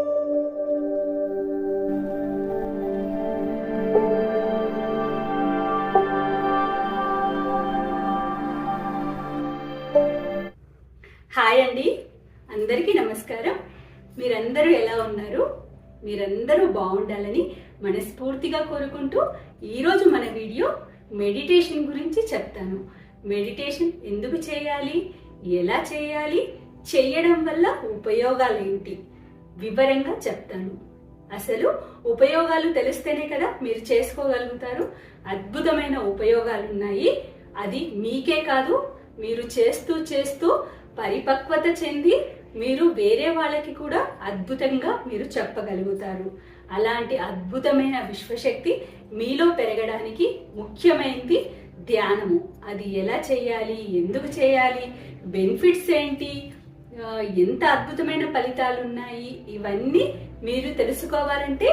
Hi అండి. అందరికీ నమస్కారం. మీరందరూ ఎలా ఉన్నారు? మీరందరూ బాగుండాలని మనస్ఫూర్తిగా కోరుకుంటూ ఈరోజు మన వీడియో మెడిటేషన్ గురించి చెప్తాను. మెడిటేషన్ ఎందుకు చేయాలి? ఎలా చేయాలి? చేయడం వల్ల ఉపయోగాలు ఏంటి? వివరంగా చెప్తాను. అసలు ఉపయోగాలు తెలిస్తేనే కదా మీరు చేసుకోగలుగుతారు. అద్భుతమైన ఉపయోగాలు ఉన్నాయి. అది మీకే కాదు మీరు చేస్తూ చేస్తూ పరిపక్వత చెంది మీరు వేరే వాళ్ళకి కూడా అద్భుతంగా మీరు చెప్పగలుగుతారు. అలాంటి అద్భుతమైన విశ్వశక్తి మీలో పెరగడానికి ముఖ్యమైనది ధ్యానము. అది ఎలా చేయాలి? ఎందుకు చేయాలి? బెనిఫిట్స్ ఏంటి? ఎంత అద్భుతమైన ఫలితాలు ఉన్నాయి ఇవన్నీ మీరు తెలుసుకోవాలంటే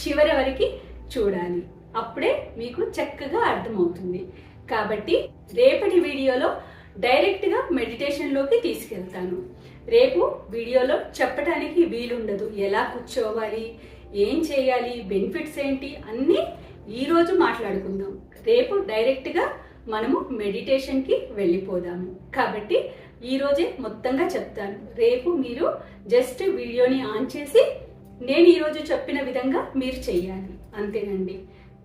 చివరి వరకు చూడాలి. అప్పుడే మీకు చక్కగా అర్థమవుతుంది. కాబట్టి రేపటి వీడియోలో డైరెక్ట్గా మెడిటేషన్లోకి తీసుకెళ్తాను. రేపు వీడియోలో చెప్పడానికి వీలుండదు. ఎలా కూర్చోవాలి? ఏం చేయాలి? బెనిఫిట్స్ ఏంటి? అన్నీ ఈరోజు మాట్లాడుకుందాం. రేపు డైరెక్ట్గా మనము మెడిటేషన్కి వెళ్ళిపోదాము. కాబట్టి ఈరోజే మొత్తంగా చెప్తాను. రేపు మీరు జస్ట్ వీడియోని ఆన్ చేసి నేను ఈరోజు చెప్పిన విధంగా మీరు చెయ్యాలి. అంతేనండి.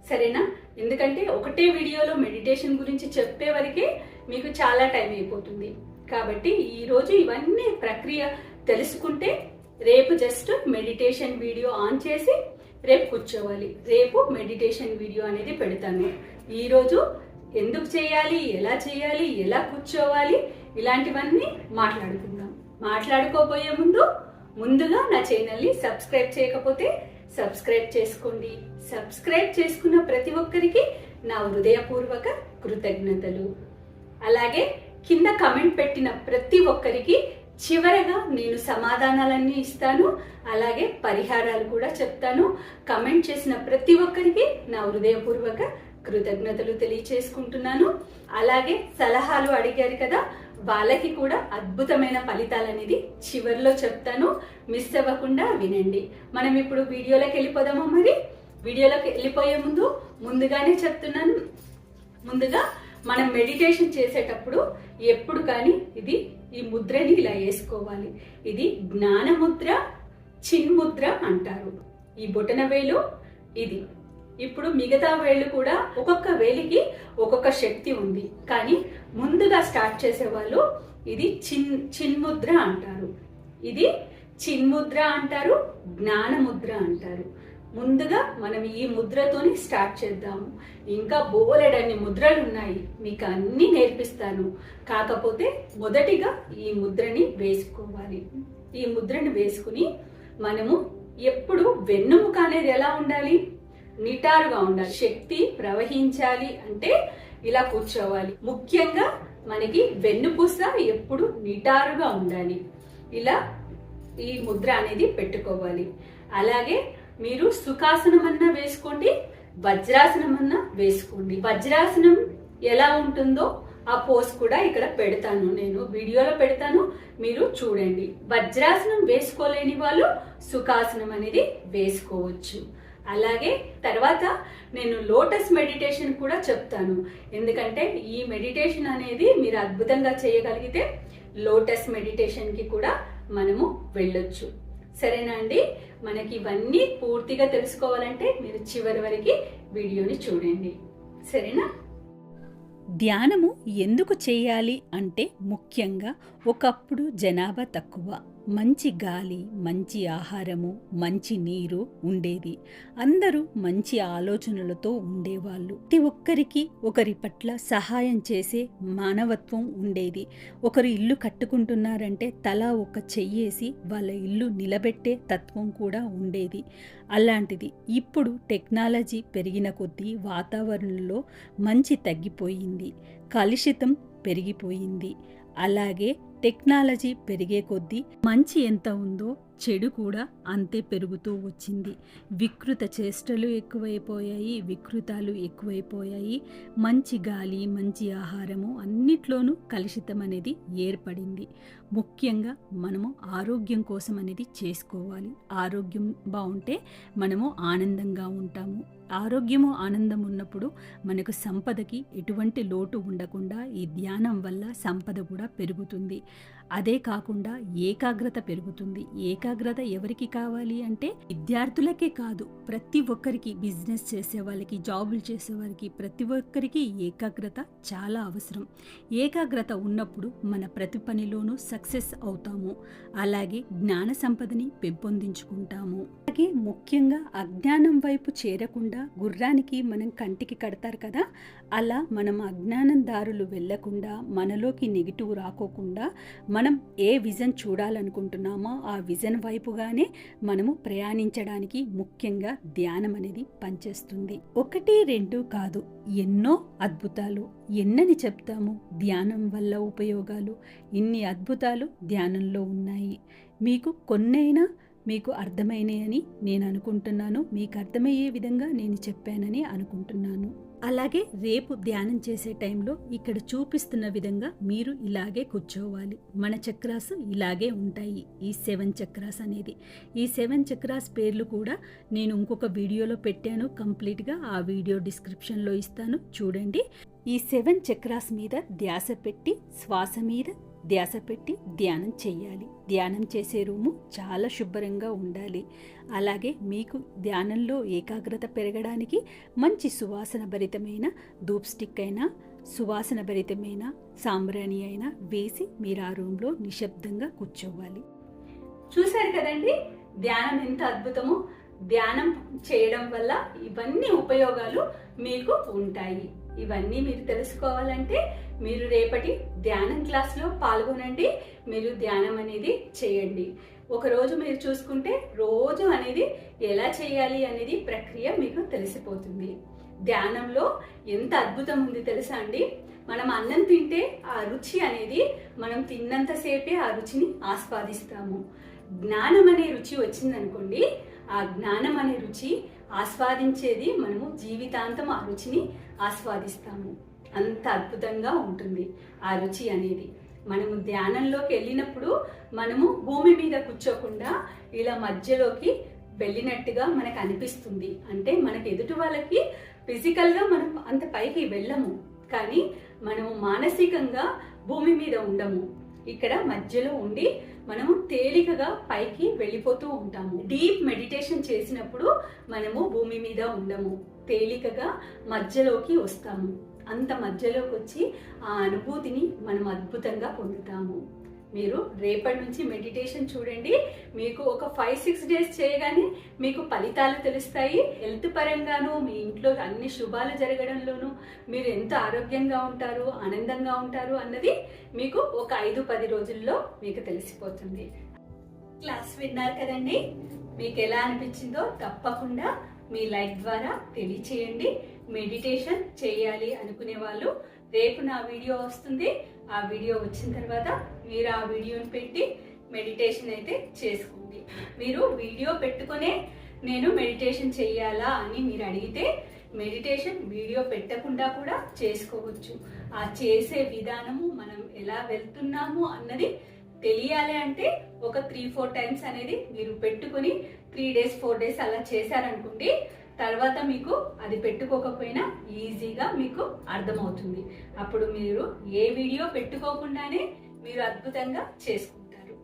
సరేనా? ఎందుకంటే ఒకటే వీడియోలో మెడిటేషన్ గురించి చెప్పే వరకే మీకు చాలా టైం అయిపోతుంది. కాబట్టి ఈరోజు ఇవన్నీ ప్రక్రియ తెలుసుకుంటే రేపు జస్ట్ మెడిటేషన్ వీడియో ఆన్ చేసి రేపు కూర్చోవాలి. రేపు మెడిటేషన్ వీడియో అనేది పెడతాను. ఈరోజు ఎందుకు చేయాలి? ఎలా చేయాలి? ఎలా కూర్చోవాలి? ఇలాంటివన్నీ మాట్లాడుకుందాం. మాట్లాడుకోబోయే ముందు ముందుగా నా ఛానల్ని సబ్స్క్రైబ్ చేయకపోతే సబ్స్క్రైబ్ చేసుకోండి. సబ్స్క్రైబ్ చేసుకున్న ప్రతి ఒక్కరికి నా హృదయపూర్వక కృతజ్ఞతలు. అలాగే కింద కమెంట్ పెట్టిన ప్రతి ఒక్కరికి చివరగా నేను సమాధానాలన్నీ ఇస్తాను. అలాగే పరిహారాలు కూడా చెప్తాను. కమెంట్ చేసిన ప్రతి ఒక్కరికి నా హృదయపూర్వక కృతజ్ఞతలు తెలియచేసుకుంటున్నాను. అలాగే సలహాలు అడిగారు కదా వాళ్ళకి కూడా అద్భుతమైన ఫలితాలు అనేది చివరిలో చెప్తాను. మిస్ అవ్వకుండా వినండి. మనం ఇప్పుడు వీడియోలోకి వెళ్ళిపోదామా మరి? వీడియోలోకి వెళ్ళిపోయే ముందు ముందుగానే చెప్తున్నాను. ముందుగా మనం మెడిటేషన్ చేసేటప్పుడు ఎప్పుడు కానీ ఇది ఈ ముద్రని ఇలా వేసుకోవాలి. ఇది జ్ఞానముద్ర చిన్ముద్ర అంటారు. ఈ బొటన వేలు ఇది. ఇప్పుడు మిగతా వేళ్ళు కూడా ఒక్కొక్క వేలికి ఒక్కొక్క శక్తి ఉంది. కానీ ముందుగా స్టార్ట్ చేసే వాళ్ళు ఇది చిన్ చిన్ముద్ర అంటారు. ఇది చిన్ముద్ర అంటారు జ్ఞానముద్ర అంటారు. ముందుగా మనం ఈ ముద్రతోని స్టార్ట్ చేద్దాము. ఇంకా బోలెడన్ని ముద్రలు ఉన్నాయి మీకు అన్ని నేర్పిస్తాను. కాకపోతే మొదటిగా ఈ ముద్రని వేసుకోవాలి. ఈ ముద్రని వేసుకుని మనము ఎప్పుడు వెన్నుముక అనేది ఎలా ఉండాలి? నిటారుగా ఉండాలి. శక్తి ప్రవహించాలి అంటే ఇలా కూర్చోవాలి. ముఖ్యంగా మనకి వెన్నుపూస ఎప్పుడు నిటారుగా ఉండాలి. ఇలా ఈ ముద్ర అనేది పెట్టుకోవాలి. అలాగే మీరు సుఖాసనం అన్నా వేసుకోండి వజ్రాసనం అన్నా వేసుకోండి. వజ్రాసనం ఎలా ఉంటుందో ఆ పోస్ కూడా ఇక్కడ పెడతాను. నేను వీడియోలో పెడతాను మీరు చూడండి. వజ్రాసనం వేసుకోలేని వాళ్ళు సుఖాసనం అనేది వేసుకోవచ్చు. అలాగే తర్వాత నేను లోటస్ మెడిటేషన్ కూడా చెప్తాను. ఎందుకంటే ఈ మెడిటేషన్ అనేది మీరు అద్భుతంగా చేయగలిగితే లోటస్ మెడిటేషన్కి కూడా మనము వెళ్ళొచ్చు. సరేనా అండి? మనకి ఇవన్నీ పూర్తిగా తెలుసుకోవాలంటే మీరు చివరి వరకు వీడియోని చూడండి. సరేనా? ధ్యానము ఎందుకు చేయాలి అంటే ముఖ్యంగా ఒకప్పుడు జనాభా తక్కువ. మంచి గాలి మంచి ఆహారము మంచి నీరు ఉండేది. అందరూ మంచి ఆలోచనలతో ఉండేవాళ్ళు. ప్రతి ఒక్కరికి ఒకరి పట్ల సహాయం చేసే మానవత్వం ఉండేది. ఒకరు ఇల్లు కట్టుకుంటున్నారంటే తలా ఒక చెయ్యేసి వాళ్ళ ఇల్లు నిలబెట్టే తత్వం కూడా ఉండేది. అలాంటిది ఇప్పుడు టెక్నాలజీ పెరిగిన కొద్దీ వాతావరణంలో మంచి తగ్గిపోయింది. కలుషితం పెరిగిపోయింది. అలాగే టెక్నాలజీ పెరిగే కొద్దీ మంచి ఎంత ఉందో చెడు కూడా అంతే పెరుగుతూ వచ్చింది. వికృత చేష్టలు ఎక్కువైపోయాయి వికృతాలు ఎక్కువైపోయాయి. మంచి గాలి మంచి ఆహారము అన్నిట్లోనూ కలుషితం అనేది ఏర్పడింది. ముఖ్యంగా మనము ఆరోగ్యం కోసం అనేది చేసుకోవాలి. ఆరోగ్యం బాగుంటే మనము ఆనందంగా ఉంటాము. ఆరోగ్యము ఆనందం ఉన్నప్పుడు మనకు సంపదకి ఎటువంటి లోటు ఉండకుండా ఈ ధ్యానం వల్ల సంపద కూడా పెరుగుతుంది. అదే కాకుండా ఏకాగ్రత పెరుగుతుంది. ఏకాగ్రత ఎవరికి కావాలి అంటే విద్యార్థులకే కాదు. ప్రతి ఒక్కరికి బిజినెస్ చేసే వాళ్ళకి జాబులు చేసే వారికి ప్రతి ఒక్కరికి ఏకాగ్రత చాలా అవసరం. ఏకాగ్రత ఉన్నప్పుడు మన ప్రతి పనిలోనూ సక్సెస్ అవుతాము. అలాగే జ్ఞాన సంపదని పెంపొందించుకుంటాము. అలాగే ముఖ్యంగా అజ్ఞానం వైపు చేరకుండా గుర్రానికి మనం కంటికి కడతారు కదా అలా మనం అజ్ఞానం దారులు వెళ్ళకుండా మనలోకి నెగిటివ్ రాకోకుండా మనం ఏ విజన్ చూడాలనుకుంటున్నామో ఆ విజన్ వైపుగానే మనము ప్రయాణించడానికి ముఖ్యంగా ధ్యానం అనేది పనిచేస్తుంది. ఒకటి రెండు కాదు. ఎన్నో అద్భుతాలు. ఎన్నని చెప్తాము? ధ్యానం వల్ల ఉపయోగాలు? ఇన్ని అద్భుతాలు ధ్యానంలో ఉన్నాయి. మీకు కొన్నైనా మీకు అర్థమైనాయని నేను అనుకుంటున్నాను. మీకు అర్థమయ్యే విధంగా నేను చెప్పానని అనుకుంటున్నాను. అలాగే రేపు ధ్యానం చేసే టైంలో ఇక్కడ చూపిస్తున్న విధంగా మీరు ఇలాగే కూర్చోవాలి. మన చక్రాస్ ఇలాగే ఉంటాయి. ఈ సెవెన్ చక్రాస్ అనేది. ఈ సెవెన్ చక్రాస్ పేర్లు కూడా నేను ఇంకొక వీడియోలో పెట్టాను. కంప్లీట్గా ఆ వీడియో డిస్క్రిప్షన్లో ఇస్తాను. చూడండి. ఈ సెవెన్ చక్రాస్ మీద ధ్యాస పెట్టి శ్వాస మీద ధ్యాస పెట్టి ధ్యానం చేయాలి. ధ్యానం చేసే రూము చాలా శుభ్రంగా ఉండాలి. అలాగే మీకు ధ్యానంలో ఏకాగ్రత పెరగడానికి మంచి సువాసన భరితమైన ధూప్ స్టిక్ అయినా సువాసన భరితమైన సాంబ్రాణి అయినా వేసి మీరు ఆ రూమ్లో నిశ్శబ్దంగా కూర్చోవాలి. చూశారు కదండి? ధ్యానం ఎంత అద్భుతమో! ధ్యానం చేయడం వల్ల ఇవన్నీ ఉపయోగాలు మీకు ఉంటాయి. ఇవన్నీ మీరు తెలుసుకోవాలంటే మీరు రేపటి ధ్యానం క్లాస్లో పాల్గొనండి. మీరు ధ్యానం అనేది చేయండి. ఒకరోజు మీరు చూసుకుంటే రోజు అనేది ఎలా చేయాలి అనేది ప్రక్రియ మీకు తెలిసిపోతుంది. ధ్యానంలో ఎంత అద్భుతం ఉంది తెలుసా అండి? మనం అన్నం తింటే ఆ రుచి అనేది మనం తిన్నంతసేపే ఆ రుచిని ఆస్వాదిస్తాము. జ్ఞానం అనే రుచి వచ్చిందనుకోండి ఆ జ్ఞానం అనే రుచి ఆస్వాదించేది మనము జీవితాంతం ఆ రుచిని ఆస్వాదిస్తాము. అంత అద్భుతంగా ఉంటుంది ఆ రుచి అనేది. మనము ధ్యానంలోకి వెళ్ళినప్పుడు మనము భూమి మీద కూర్చోకుండా ఇలా మధ్యలోకి వెళ్ళినట్టుగా మనకు అనిపిస్తుంది. అంటే మనకు ఎదుటి వాళ్ళకి ఫిజికల్గా మనం అంత పైకి వెళ్ళము. కానీ మనము మానసికంగా భూమి మీద ఉండము. ఇక్కడ మధ్యలో ఉండి మనము తేలికగా పైకి వెళ్ళిపోతూ ఉంటాము. డీప్ మెడిటేషన్ చేసినప్పుడు మనము భూమి మీద ఉండము. తేలికగా మధ్యలోకి వస్తాము. అంత మధ్యలోకి వచ్చి ఆ అనుభూతిని మనం అద్భుతంగా పొందుతాము. మీరు రేపటి నుంచి మెడిటేషన్ చూడండి. మీకు ఒక ఫైవ్ సిక్స్ డేస్ చేయగానే మీకు ఫలితాలు తెలుస్తాయి. హెల్త్ పరంగాను మీ ఇంట్లో అన్ని శుభాలు జరగడంలోనూ మీరు ఎంత ఆరోగ్యంగా ఉంటారు ఆనందంగా ఉంటారు అన్నది మీకు ఒక ఐదు పది రోజుల్లో మీకు తెలిసిపోతుంది. క్లాస్ విన్నారు కదండి? మీకు ఎలా అనిపించిందో తప్పకుండా మీ లైక్ ద్వారా తెలియచేయండి. మెడిటేషన్ చేయాలి అనుకునే వాళ్ళు రేపు నా వీడియో వస్తుంది. ఆ వీడియో వచ్చిన తర్వాత మీరు ఆ వీడియోని పెట్టి మెడిటేషన్ అయితే చేసుకోండి. మీరు వీడియో పెట్టుకునే నేను మెడిటేషన్ చేయాలా అని మీరు అడిగితే మెడిటేషన్ వీడియో పెట్టకుండా కూడా చేసుకోవచ్చు. ఆ చేసే విధానము మనం ఎలా వెళ్తున్నాము అన్నది తెలియాలి అంటే ఒక త్రీ ఫోర్ టైమ్స్ అనేది మీరు పెట్టుకుని త్రీ డేస్ ఫోర్ డేస్ అలా చేశారనుకోండి తర్వాత మీకు అది పెట్టుకోకపోయినా ఈజీగా మీకు అర్థమవుతుంది. అప్పుడు మీరు ఏ వీడియో పెట్టుకోకుండానే మీరు అద్భుతంగా చేసుకుంటారు.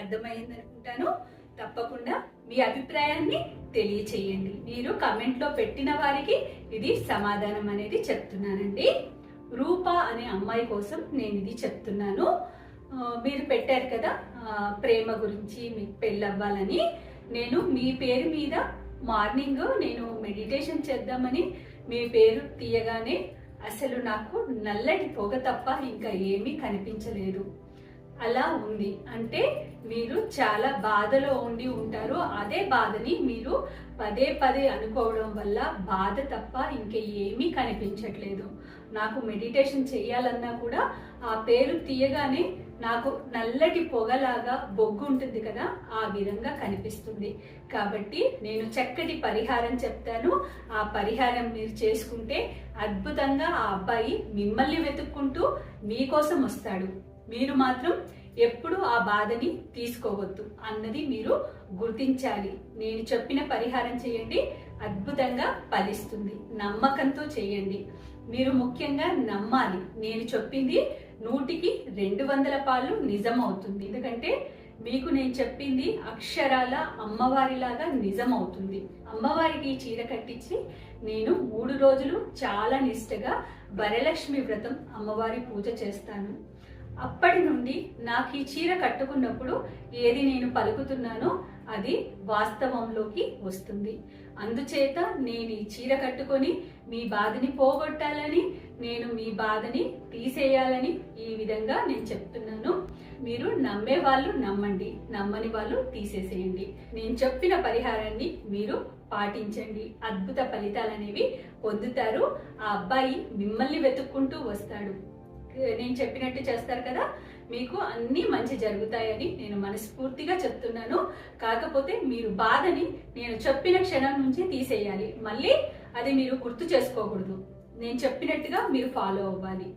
అర్థమైంది అనుకుంటాను? తప్పకుండా మీ అభిప్రాయాన్ని తెలియచేయండి. మీరు కమెంట్లో పెట్టిన వారికి ఇది సమాధానం అనేది చెప్తున్నానండి. రూప అనే అమ్మాయి కోసం నేను ఇది చెప్తున్నాను. మీరు పెట్టారు కదా ప్రేమ గురించి మీకు పెళ్ళవ్వాలని. నేను మీ పేరు మీద మార్నింగ్ నేను మెడిటేషన్ చేద్దామని మీ పేరు తీయగానే అసలు నాకు నల్లటి పొగ తప్ప ఇంకా ఏమీ కనిపించలేదు. అలా ఉంది. అంటే మీరు చాలా బాధలో ఉండి ఉంటారు. అదే బాధని మీరు పదే పదే అనుకోవడం వల్ల బాధ తప్ప ఇంకేమీ కనిపించట్లేదు. నాకు మెడిటేషన్ చేయాలన్నా కూడా ఆ పేరు తీయగానే నాకు నల్లటి పొగలాగా బొగ్గు ఉంటుంది కదా ఆ విధంగా కనిపిస్తుంది. కాబట్టి నేను చక్కటి పరిహారం చెప్తాను. ఆ పరిహారం మీరు చేసుకుంటే అద్భుతంగా ఆ అబ్బాయి మిమ్మల్ని వెతుక్కుంటూ మీకోసం వస్తాడు. మీరు మాత్రం ఎప్పుడు ఆ బాధని తీసుకోవద్దు అన్నది మీరు గుర్తించాలి. నేను చెప్పిన పరిహారం చేయండి అద్భుతంగా ఫలిస్తుంది. నమ్మకంతో చేయండి. మీరు ముఖ్యంగా నమ్మాలి. నేను చెప్పింది నూటికి రెండు వందల పాలు నిజం అవుతుంది ఎందుకంటే మీకు నేను చెప్పింది అక్షరాల అమ్మవారిలాగా నిజం అవుతుంది అమ్మవారికి చీర కట్టించి నేను మూడు రోజులు చాలా నిష్టగా వరలక్ష్మి వ్రతం అమ్మవారి పూజ చేస్తాను. అప్పటి నుండి నాకు ఈ చీర కట్టుకున్నప్పుడు ఏది నేను పలుకుతున్నానో అది వాస్తవంలోకి వస్తుంది. అందుచేత నేను ఈ చీర కట్టుకొని మీ బాధని పోగొట్టాలని నేను మీ బాధని తీసేయాలని ఈ విధంగా నేను చెప్తున్నాను. మీరు నమ్మే వాళ్ళు నమ్మండి నమ్మని వాళ్ళు తీసేసేయండి. నేను చెప్పిన పరిహారాన్ని మీరు పాటించండి. అద్భుత ఫలితాలు అనేవి పొందుతారు. ఆ అబ్బాయి మిమ్మల్ని వెతుక్కుంటూ వస్తాడు. నేను చెప్పినట్టు చేస్తారు కదా? మీకు అన్నీ మంచి జరుగుతాయని నేను మనస్ఫూర్తిగా చెప్తున్నాను. కాకపోతే మీరు బాధని నేను చెప్పిన క్షణం నుంచి తీసేయాలి. మళ్ళీ అది మీరు గుర్తు చేసుకోకూడదు. నేను చెప్పినట్టుగా మీరు ఫాలో అవ్వాలి.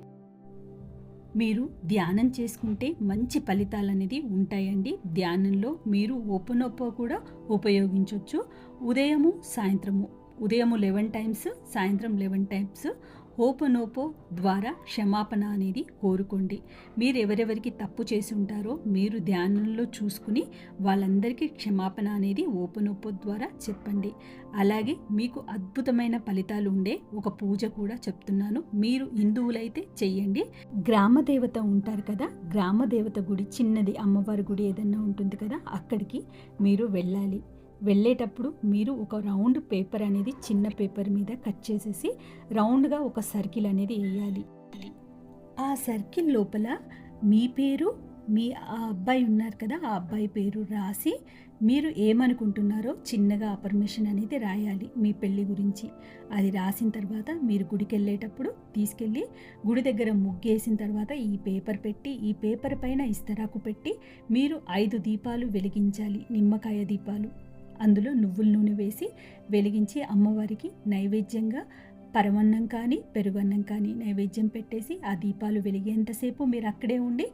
మీరు ధ్యానం చేసుకుంటే మంచి ఫలితాలు అనేది ఉంటాయండి. ధ్యానంలో మీరు ఓపెన్ కూడా ఉపయోగించవచ్చు ఉదయము సాయంత్రము ఉదయము లెవెన్ టైమ్స్ సాయంత్రం లెవెన్ టైమ్స్ హోపనోపో ద్వారా క్షమాపణ అనేది కోరుకోండి. మీరు ఎవరెవరికి తప్పు చేసి ఉంటారో మీరు ధ్యానంలో చూసుకుని వాళ్ళందరికీ క్షమాపణ అనేది ఓపనోపో ద్వారా చెప్పండి. అలాగే మీకు అద్భుతమైన ఫలితాలు ఉండే ఒక పూజ కూడా చెప్తున్నాను. మీరు హిందువులైతే చెయ్యండి. గ్రామదేవత ఉంటారు కదా గ్రామ దేవత గుడి చిన్నది అమ్మవారి గుడి ఏదన్నా ఉంటుంది కదా అక్కడికి మీరు వెళ్ళాలి. వెళ్ళేటప్పుడు మీరు ఒక రౌండ్ పేపర్ అనేది చిన్న పేపర్ మీద కట్ చేసేసి రౌండ్గా ఒక సర్కిల్ అనేది వేయాలి. ఆ సర్కిల్ లోపల మీ పేరు మీ ఆ అబ్బాయి ఉన్నారు కదా ఆ అబ్బాయి పేరు రాసి మీరు ఏమనుకుంటున్నారో చిన్నగా పర్మిషన్ అనేది రాయాలి మీ పెళ్ళి గురించి. అది రాసిన తర్వాత మీరు గుడికి వెళ్ళేటప్పుడు తీసుకెళ్ళి గుడి దగ్గర ముగ్గేసిన తర్వాత ఈ పేపర్ పెట్టి ఈ పేపర్ పైన ఇస్తరాకు పెట్టి మీరు ఐదు దీపాలు వెలిగించాలి నిమ్మకాయ దీపాలు. అందులో నువ్వుల నూనె వేసి వెలిగించి అమ్మవారికి నైవేద్యంగా పరమన్నం కానీ పెరుగన్నం కానీ నైవేద్యం పెట్టేసి ఆ దీపాలు వెలిగేంతసేపు మీరు అక్కడే ఉండి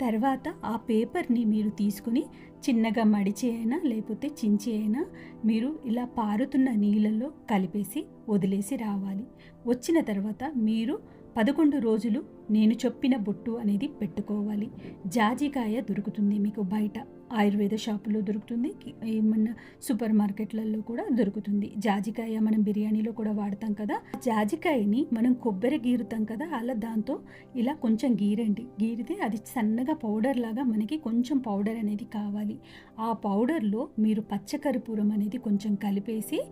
తర్వాత ఆ పేపర్ని మీరు తీసుకుని చిన్నగా మడిచి అయినా లేకపోతే చించి అయినా మీరు ఇలా పారుతున్న నీళ్ళల్లో కలిపేసి వదిలేసి రావాలి. వచ్చిన తర్వాత మీరు పదకొండు రోజులు నేను చెప్పిన బొట్టు అనేది పెట్టుకోవాలి. జాజికాయ దొరుకుతుంది మీకు బయట. ఆయుర్వేద షాపులో దొరుకుతుంది. ఏమన్నా సూపర్ మార్కెట్లలో కూడా దొరుకుతుంది. జాజికాయ మనం బిర్యానీలో కూడా వాడతాం కదా. జాజికాయని మనం కొబ్బరి గీరుతాం కదా అలా దాంతో ఇలా కొంచెం గీరండి. గీరితే అది సన్నగా పౌడర్ లాగా మనకి కొంచెం పౌడర్ అనేది కావాలి. ఆ పౌడర్లో మీరు పచ్చకర్పూరం అనేది కొంచెం కలిపేసి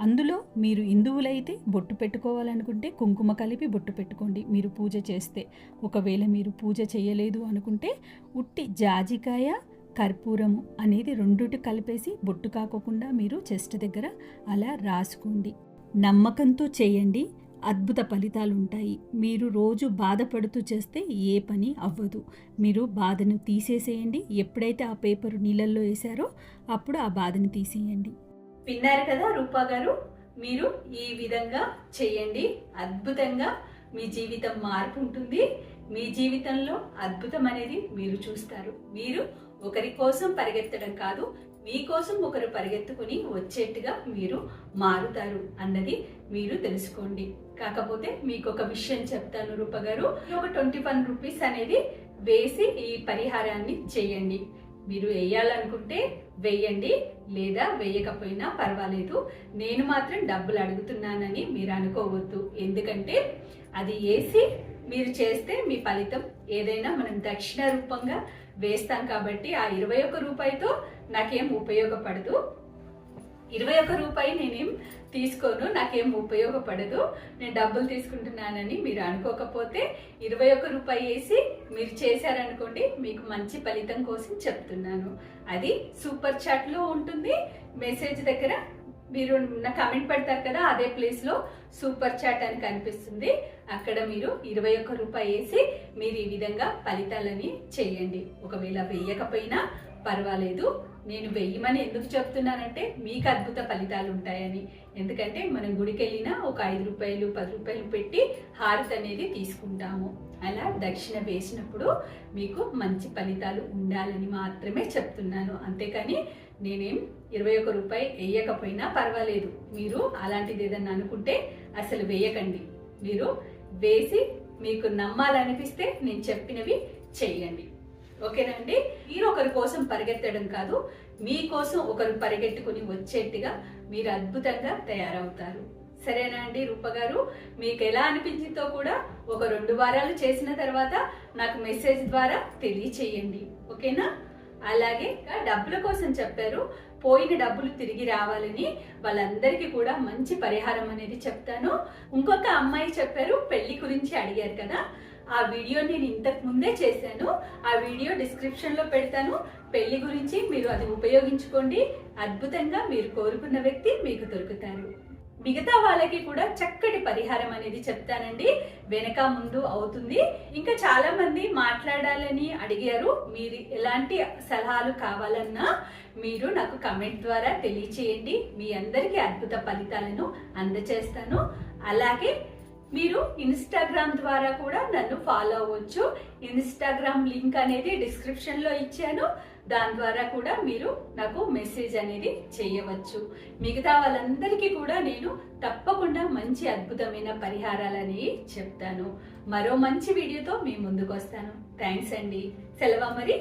అందులో మీరు హిందువులైతే బొట్టు పెట్టుకోవాలనుకుంటే కుంకుమ కలిపి బొట్టు పెట్టుకోండి. మీరు పూజ చేస్తే. ఒకవేళ మీరు పూజ చేయలేదు అనుకుంటే ఉట్టి జాజికాయ కర్పూరము అనేది రెండుటి కలిపేసి బొట్టు కాకోకుండా మీరు చెస్ట్ దగ్గర అలా రాసుకోండి. నమ్మకంతో చేయండి. అద్భుత ఫలితాలు ఉంటాయి మీరు రోజు బాధపడుతూ చేస్తే ఏ పని అవ్వదు. మీరు బాధను తీసేసేయండి. ఎప్పుడైతే ఆ పేపర్ నీళ్ళల్లో వేశారో అప్పుడు ఆ బాధను తీసేయండి. విన్నారు కదా రూపా గారు? మీరు ఈ విధంగా చేయండి. అద్భుతంగా మీ జీవితం మార్పు ఉంటుంది. మీ జీవితంలో అద్భుతం అనేది మీరు చూస్తారు. మీరు ఒకరి కోసం పరిగెత్తడం కాదు మీకోసం ఒకరు పరిగెత్తుకుని వచ్చేట్టుగా మీరు మారుతారు అన్నది మీరు తెలుసుకోండి. కాకపోతే మీకు ఒక విషయం చెప్తాను రూప గారు. ఒక ట్వంటీ వన్ రూపీస్ అనేది వేసి ఈ పరిహారాన్ని చేయండి. మీరు వేయాలనుకుంటే వేయండి లేదా వేయకపోయినా పర్వాలేదు. నేను మాత్రం డబ్బులు అడుగుతున్నానని మీరు అనుకోవద్దు. ఎందుకంటే అది వేసి మీరు చేస్తే మీ ఫలితం ఏదైనా మనం దక్షిణ రూపంగా వేస్తాం కాబట్టి ఆ ఇరవై ఒక్క రూపాయితో నాకేం ఉపయోగపడదు. ఇరవై ఒక్క రూపాయి నేనేం తీసుకోను నాకేం ఉపయోగపడదు. నేను డబ్బులు తీసుకుంటున్నానని మీరు అనుకోకపోతే ఇరవై ఒక్క రూపాయి వేసి మీరు చేశారనుకోండి మీకు మంచి ఫలితం కోసం చెప్తున్నాను. అది సూపర్ చాట్లో ఉంటుంది మెసేజ్ దగ్గర మీరు నా కమెంట్ పెడతారు కదా అదే ప్లేస్లో సూపర్ చాట్ అని కనిపిస్తుంది. అక్కడ మీరు ఇరవై ఒక్క రూపాయి వేసి మీరు ఈ విధంగా ఫలితాలని చేయండి. ఒకవేళ వెయ్యకపోయినా పర్వాలేదు. నేను వెయ్యమని ఎందుకు చెప్తున్నానంటే మీకు అద్భుత ఫలితాలు ఉంటాయని. ఎందుకంటే మనం గుడికి వెళ్ళినా ఒక ఐదు రూపాయలు పది రూపాయలు పెట్టి హారతి అనేది తీసుకుంటాము. అలా దక్షిణ వేసినప్పుడు మీకు మంచి ఫలితాలు ఉండాలని మాత్రమే చెప్తున్నాను. అంతేకాని నేనేం ఇరవై ఒక్క రూపాయి వేయకపోయినా పర్వాలేదు. మీరు అలాంటిది ఏదన్నా అనుకుంటే అసలు వేయకండి. మీరు వేసి మీకు నమ్మాలనిపిస్తే నేను చెప్పినవి చెయ్యండి ఓకేనండి మీరు ఒకరి కోసం పరిగెత్తడం కాదు మీకోసం ఒకరు పరిగెట్టుకుని వచ్చేట్టుగా మీరు అద్భుతంగా తయారవుతారు. సరేనా అండి రూప గారు? మీకు ఎలా అనిపించిందో కూడా ఒక రెండు వారాలు చేసిన తర్వాత నాకు మెసేజ్ ద్వారా తెలియచేయండి. ఓకేనా? అలాగే డబ్బుల కోసం చెప్పారు. పోయిన డబ్బులు తిరిగి రావాలని వాళ్ళందరికీ కూడా మంచి పరిహారం అనేది చెప్తాను. ఇంకొక అమ్మాయి చెప్పారు పెళ్ళి గురించి అడిగారు కదా. ఆ వీడియో నేను ఇంతకు ముందే చేశాను. ఆ వీడియో డిస్క్రిప్షన్లో పెడతాను. పెళ్ళి గురించి మీరు అది ఉపయోగించుకోండి. అద్భుతంగా మీరు కోరుకున్న వ్యక్తి మీకు దొరుకుతారు. మిగతా వాళ్ళకి కూడా చక్కటి పరిహారం అనేది చెప్తానండి. వెనక ముందు అవుతుంది. ఇంకా చాలా మంది మాట్లాడాలని అడిగారు. మీరు ఎలాంటి సలహాలు కావాలన్నా మీరు నాకు కమెంట్ ద్వారా తెలియచేయండి. మీ అందరికీ అద్భుత ఫలితాలను అందజేస్తాను అలాగే మీరు ఇన్స్టాగ్రామ్ ద్వారా కూడా నన్ను ఫాలో అవ్వచ్చు. ఇన్స్టాగ్రామ్ లింక్ అనేది డిస్క్రిప్షన్లో ఇచ్చాను. దాని ద్వారా కూడా మీరు నాకు మెసేజ్ అనేది చేయవచ్చు. మిగతా వాళ్ళందరికీ కూడా నేను తప్పకుండా మంచి అద్భుతమైన పరిహారాలని చెప్తాను. మరో మంచి వీడియోతో మీ ముందుకు వస్తాను. థ్యాంక్స్ అండి. సెలవు మరి?